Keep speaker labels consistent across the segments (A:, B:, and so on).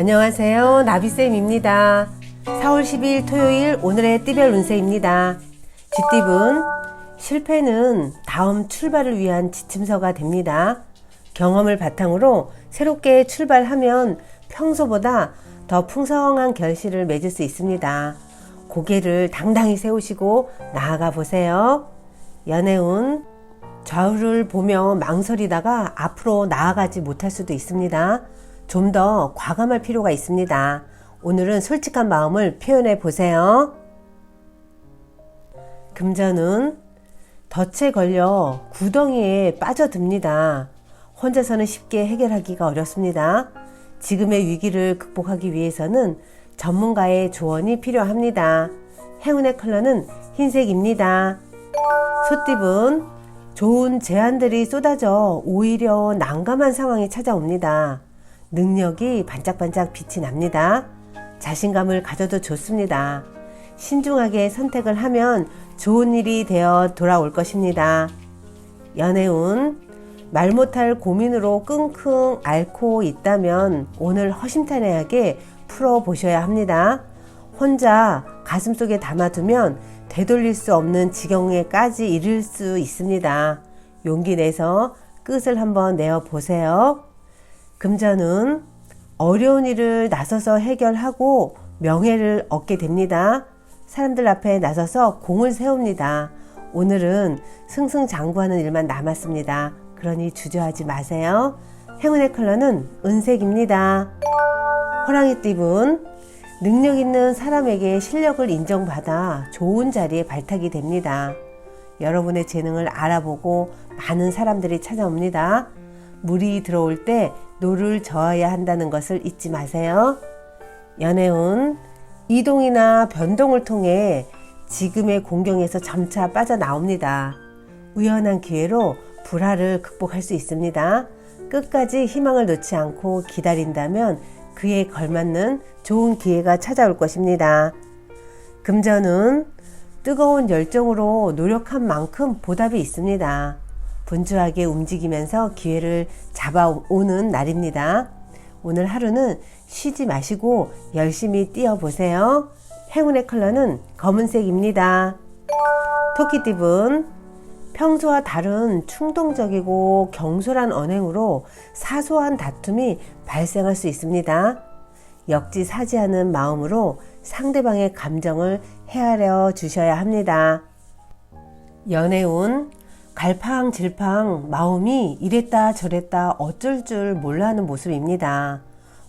A: 안녕하세요. 나비쌤입니다. 4월 10일 토요일 오늘의 띠별 운세입니다. 쥐띠분, 실패는 다음 출발을 위한 지침서가 됩니다. 경험을 바탕으로 새롭게 출발하면 평소보다 더 풍성한 결실을 맺을 수 있습니다. 고개를 당당히 세우시고 나아가 보세요. 연애운, 좌우를 보며 망설이다가 앞으로 나아가지 못할 수도 있습니다. 좀 더 과감할 필요가 있습니다. 오늘은 솔직한 마음을 표현해 보세요. 금전은 덫에 걸려 구덩이에 빠져듭니다. 혼자서는 쉽게 해결하기가 어렵습니다. 지금의 위기를 극복하기 위해서는 전문가의 조언이 필요합니다. 행운의 컬러는 흰색입니다. 소띠분, 좋은 제안들이 쏟아져 오히려 난감한 상황이 찾아옵니다. 능력이 반짝반짝 빛이 납니다. 자신감을 가져도 좋습니다. 신중하게 선택을 하면 좋은 일이 되어 돌아올 것입니다. 연애운, 말 못할 고민으로 끙끙 앓고 있다면 오늘 허심탄회하게 풀어보셔야 합니다. 혼자 가슴 속에 담아두면 되돌릴 수 없는 지경에까지 이를 수 있습니다. 용기 내서 끝을 한번 내어 보세요. 금전은 어려운 일을 나서서 해결하고 명예를 얻게 됩니다. 사람들 앞에 나서서 공을 세웁니다. 오늘은 승승장구하는 일만 남았습니다. 그러니 주저하지 마세요. 행운의 컬러는 은색입니다. 호랑이 띠분, 능력 있는 사람에게 실력을 인정받아 좋은 자리에 발탁이 됩니다. 여러분의 재능을 알아보고 많은 사람들이 찾아옵니다. 물이 들어올 때 노를 저어야 한다는 것을 잊지 마세요. 연애운, 이동이나 변동을 통해 지금의 공경에서 점차 빠져나옵니다. 우연한 기회로 불화를 극복할 수 있습니다. 끝까지 희망을 놓지 않고 기다린다면 그에 걸맞는 좋은 기회가 찾아올 것입니다. 금전은 뜨거운 열정으로 노력한 만큼 보답이 있습니다. 분주하게 움직이면서 기회를 잡아오는 날입니다. 오늘 하루는 쉬지 마시고 열심히 뛰어보세요. 행운의 컬러는 검은색입니다. 토끼띠분, 평소와 다른 충동적이고 경솔한 언행으로 사소한 다툼이 발생할 수 있습니다. 역지사지하는 마음으로 상대방의 감정을 헤아려 주셔야 합니다. 연애운, 갈팡질팡 마음이 이랬다 저랬다 어쩔 줄 몰라 하는 모습입니다.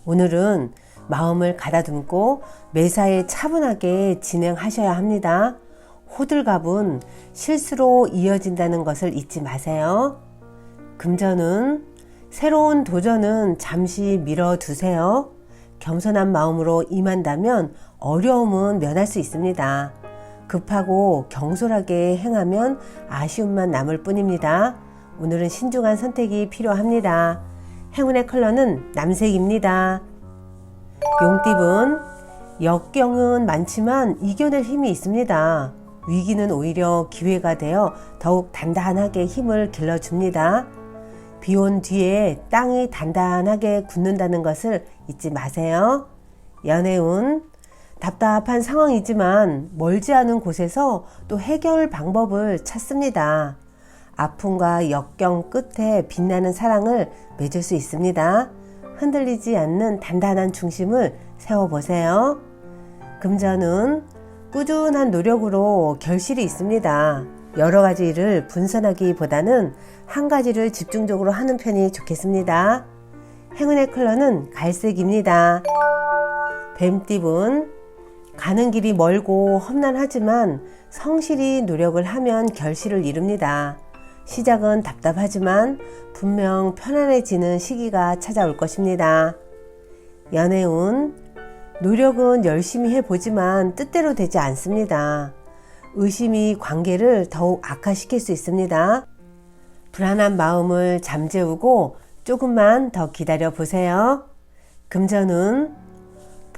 A: 오늘은 마음을 가다듬고 매사에 차분하게 진행하셔야 합니다. 호들갑은 실수로 이어진다는 것을 잊지 마세요. 금전은 새로운 도전은 잠시 밀어두세요. 겸손한 마음으로 임한다면 어려움은 면할 수 있습니다. 급하고 경솔하게 행하면 아쉬움만 남을 뿐입니다. 오늘은 신중한 선택이 필요합니다. 행운의 컬러는 남색입니다. 용띠분, 역경은 많지만 이겨낼 힘이 있습니다. 위기는 오히려 기회가 되어 더욱 단단하게 힘을 길러줍니다. 비온 뒤에 땅이 단단하게 굳는다는 것을 잊지 마세요. 연애운, 답답한 상황이지만 멀지 않은 곳에서 또 해결 방법을 찾습니다. 아픔과 역경 끝에 빛나는 사랑을 맺을 수 있습니다. 흔들리지 않는 단단한 중심을 세워보세요. 금전은 꾸준한 노력으로 결실이 있습니다. 여러 가지 일을 분산하기보다는 한 가지를 집중적으로 하는 편이 좋겠습니다. 행운의 컬러는 갈색입니다. 뱀띠분, 가는 길이 멀고 험난하지만 성실히 노력을 하면 결실을 이룹니다. 시작은 답답하지만 분명 편안해지는 시기가 찾아올 것입니다. 연애운, 노력은 열심히 해보지만 뜻대로 되지 않습니다. 의심이 관계를 더욱 악화시킬 수 있습니다. 불안한 마음을 잠재우고 조금만 더 기다려 보세요. 금전은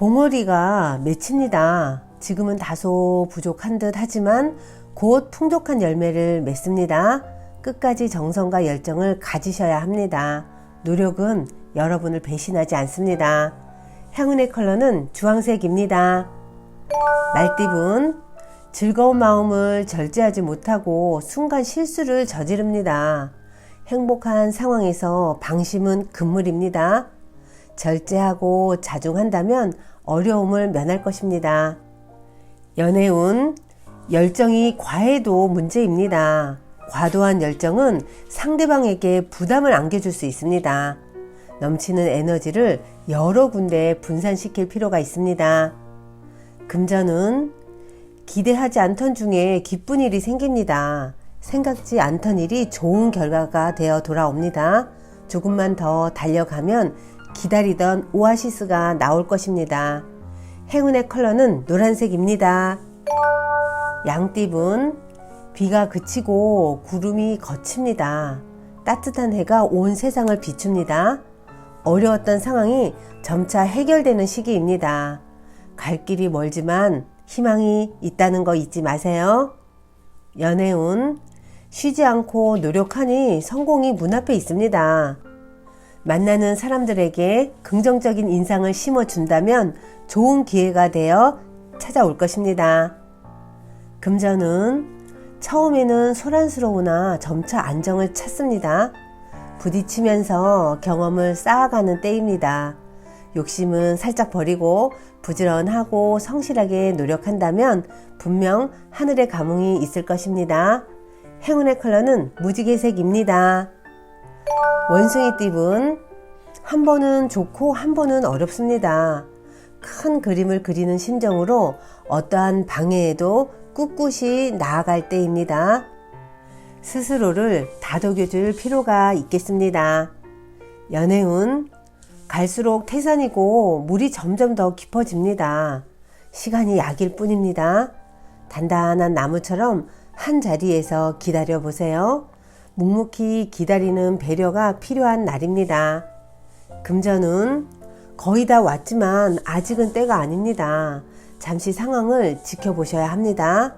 A: 봉어리가 맺힙니다. 지금은 다소 부족한 듯 하지만 곧 풍족한 열매를 맺습니다. 끝까지 정성과 열정을 가지셔야 합니다. 노력은 여러분을 배신하지 않습니다. 행운의 컬러는 주황색입니다. 말띠분 즐거운 마음을 절제하지 못하고 순간 실수를 저지릅니다. 행복한 상황에서 방심은 금물입니다. 절제하고 자중한다면 어려움을 면할 것입니다. 연애운 열정이 과해도 문제입니다. 과도한 열정은 상대방에게 부담을 안겨줄 수 있습니다. 넘치는 에너지를 여러 군데 분산시킬 필요가 있습니다. 금전은 기대하지 않던 중에 기쁜 일이 생깁니다. 생각지 않던 일이 좋은 결과가 되어 돌아옵니다. 조금만 더 달려가면 기다리던 오아시스가 나올 것입니다. 행운의 컬러는 노란색입니다. 양띠분, 비가 그치고 구름이 거칩니다. 따뜻한 해가 온 세상을 비춥니다. 어려웠던 상황이 점차 해결되는 시기입니다. 갈 길이 멀지만 희망이 있다는 거 잊지 마세요. 연애운, 쉬지 않고 노력하니 성공이 문 앞에 있습니다. 만나는 사람들에게 긍정적인 인상을 심어준다면 좋은 기회가 되어 찾아올 것입니다. 금전은 처음에는 소란스러우나 점차 안정을 찾습니다. 부딪히면서 경험을 쌓아가는 때입니다. 욕심은 살짝 버리고 부지런하고 성실하게 노력한다면 분명 하늘의 감흥이 있을 것입니다. 행운의 컬러는 무지개색입니다. 원숭이 띠분 한 번은 좋고 한 번은 어렵습니다. 큰 그림을 그리는 심정으로 어떠한 방해에도 꿋꿋이 나아갈 때입니다. 스스로를 다독여줄 필요가 있겠습니다. 연애운 갈수록 태산이고 물이 점점 더 깊어집니다. 시간이 약일 뿐입니다. 단단한 나무처럼 한 자리에서 기다려 보세요. 묵묵히 기다리는 배려가 필요한 날입니다. 금전은 거의 다 왔지만 아직은 때가 아닙니다. 잠시 상황을 지켜보셔야 합니다.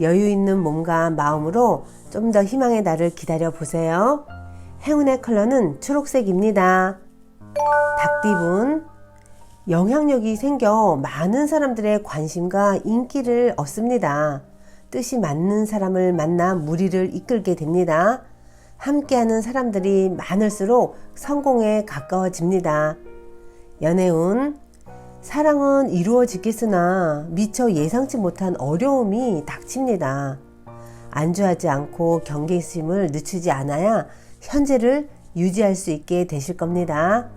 A: 여유 있는 몸과 마음으로 좀 더 희망의 날을 기다려 보세요. 행운의 컬러는 초록색입니다. 닭띠분 영향력이 생겨 많은 사람들의 관심과 인기를 얻습니다. 뜻이 맞는 사람을 만나 무리를 이끌게 됩니다. 함께하는 사람들이 많을수록 성공에 가까워집니다. 연애운 사랑은 이루어지겠으나 미처 예상치 못한 어려움이 닥칩니다. 안주하지 않고 경계심을 늦추지 않아야 현재를 유지할 수 있게 되실 겁니다.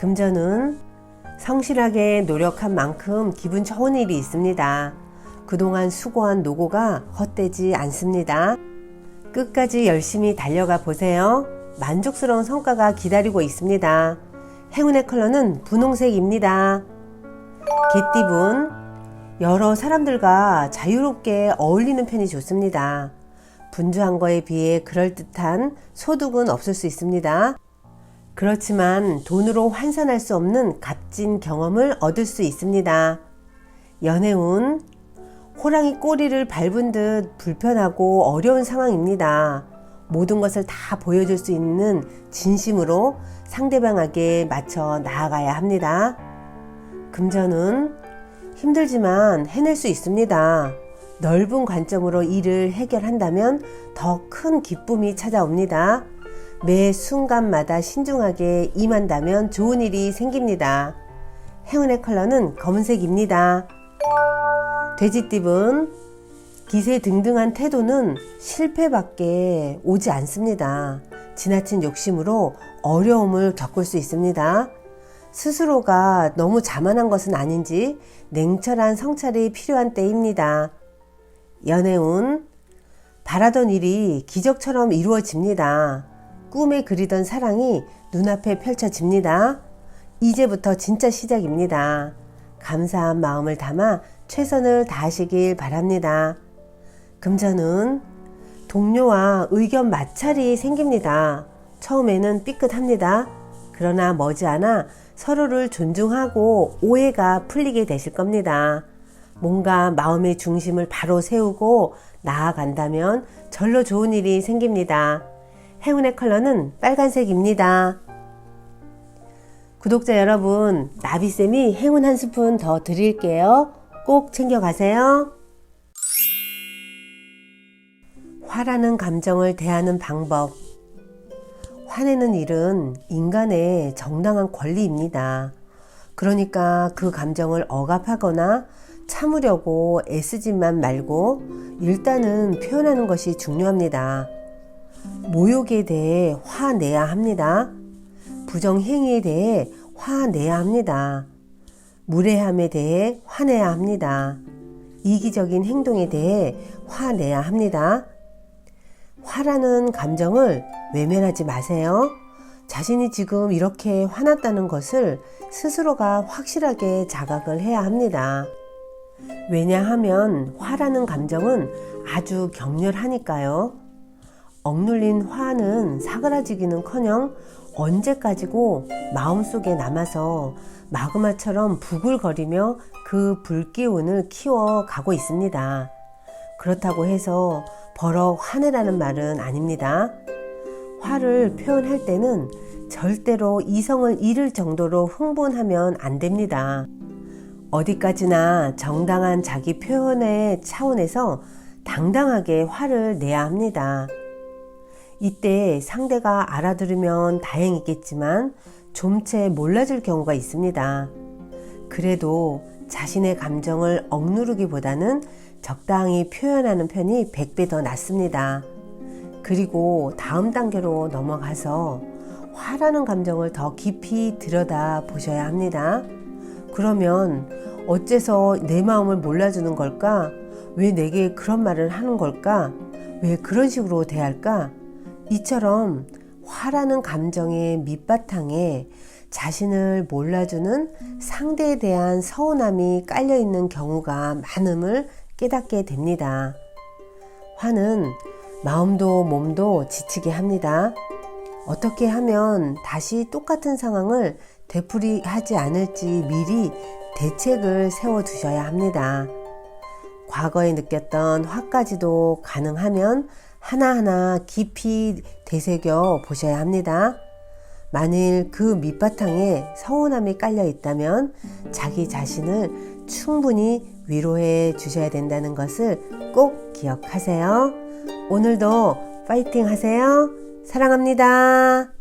A: 금전은 성실하게 노력한 만큼 기분 좋은 일이 있습니다. 그동안 수고한 노고가 헛되지 않습니다. 끝까지 열심히 달려가 보세요. 만족스러운 성과가 기다리고 있습니다. 행운의 컬러는 분홍색입니다. 개띠분, 여러 사람들과 자유롭게 어울리는 편이 좋습니다. 분주한 거에 비해 그럴듯한 소득은 없을 수 있습니다. 그렇지만 돈으로 환산할 수 없는 값진 경험을 얻을 수 있습니다. 연애운, 호랑이 꼬리를 밟은 듯 불편하고 어려운 상황입니다. 모든 것을 다 보여줄 수 있는 진심으로 상대방에게 맞춰 나아가야 합니다. 금전은 힘들지만 해낼 수 있습니다. 넓은 관점으로 일을 해결한다면 더 큰 기쁨이 찾아옵니다. 매 순간마다 신중하게 임한다면 좋은 일이 생깁니다. 행운의 컬러는 검은색입니다. 돼지띠은 기세 등등한 태도는 실패밖에 오지 않습니다. 지나친 욕심으로 어려움을 겪을 수 있습니다. 스스로가 너무 자만한 것은 아닌지 냉철한 성찰이 필요한 때입니다. 연애운 바라던 일이 기적처럼 이루어집니다. 꿈에 그리던 사랑이 눈앞에 펼쳐집니다. 이제부터 진짜 시작입니다. 감사한 마음을 담아 최선을 다하시길 바랍니다. 금전은 동료와 의견 마찰이 생깁니다. 처음에는 삐끗합니다. 그러나 머지않아 서로를 존중하고 오해가 풀리게 되실 겁니다. 뭔가 마음의 중심을 바로 세우고 나아간다면 절로 좋은 일이 생깁니다. 행운의 컬러는 빨간색입니다. 구독자 여러분, 나비쌤이 행운 한 스푼 더 드릴게요. 꼭 챙겨가세요. 화라는 감정을 대하는 방법. 화내는 일은 인간의 정당한 권리입니다. 그러니까 그 감정을 억압하거나 참으려고 애쓰지만 말고 일단은 표현하는 것이 중요합니다. 모욕에 대해 화내야 합니다. 부정행위에 대해 화내야 합니다. 무례함에 대해 화내야 합니다. 이기적인 행동에 대해 화내야 합니다. 화라는 감정을 외면하지 마세요. 자신이 지금 이렇게 화났다는 것을 스스로가 확실하게 자각을 해야 합니다. 왜냐하면 화라는 감정은 아주 격렬하니까요. 억눌린 화는 사그라지기는 커녕 언제까지고 마음속에 남아서 마그마처럼 부글거리며 그 불기운을 키워가고 있습니다. 그렇다고 해서 버럭 화내라는 말은 아닙니다. 화를 표현할 때는 절대로 이성을 잃을 정도로 흥분하면 안 됩니다. 어디까지나 정당한 자기 표현의 차원에서 당당하게 화를 내야 합니다. 이때 상대가 알아들으면 다행이겠지만 좀채 몰라줄 경우가 있습니다. 그래도 자신의 감정을 억누르기보다는 적당히 표현하는 편이 100배 더 낫습니다. 그리고 다음 단계로 넘어가서 화라는 감정을 더 깊이 들여다 보셔야 합니다. 그러면 어째서 내 마음을 몰라주는 걸까? 왜 내게 그런 말을 하는 걸까? 왜 그런 식으로 대할까? 이처럼 화라는 감정의 밑바탕에 자신을 몰라주는 상대에 대한 서운함이 깔려 있는 경우가 많음을 깨닫게 됩니다. 화는 마음도 몸도 지치게 합니다. 어떻게 하면 다시 똑같은 상황을 되풀이하지 않을지 미리 대책을 세워 두셔야 합니다. 과거에 느꼈던 화까지도 가능하면 하나하나 깊이 되새겨 보셔야 합니다. 만일 그 밑바탕에 서운함이 깔려 있다면 자기 자신을 충분히 위로해 주셔야 된다는 것을 꼭 기억하세요. 오늘도 파이팅 하세요. 사랑합니다.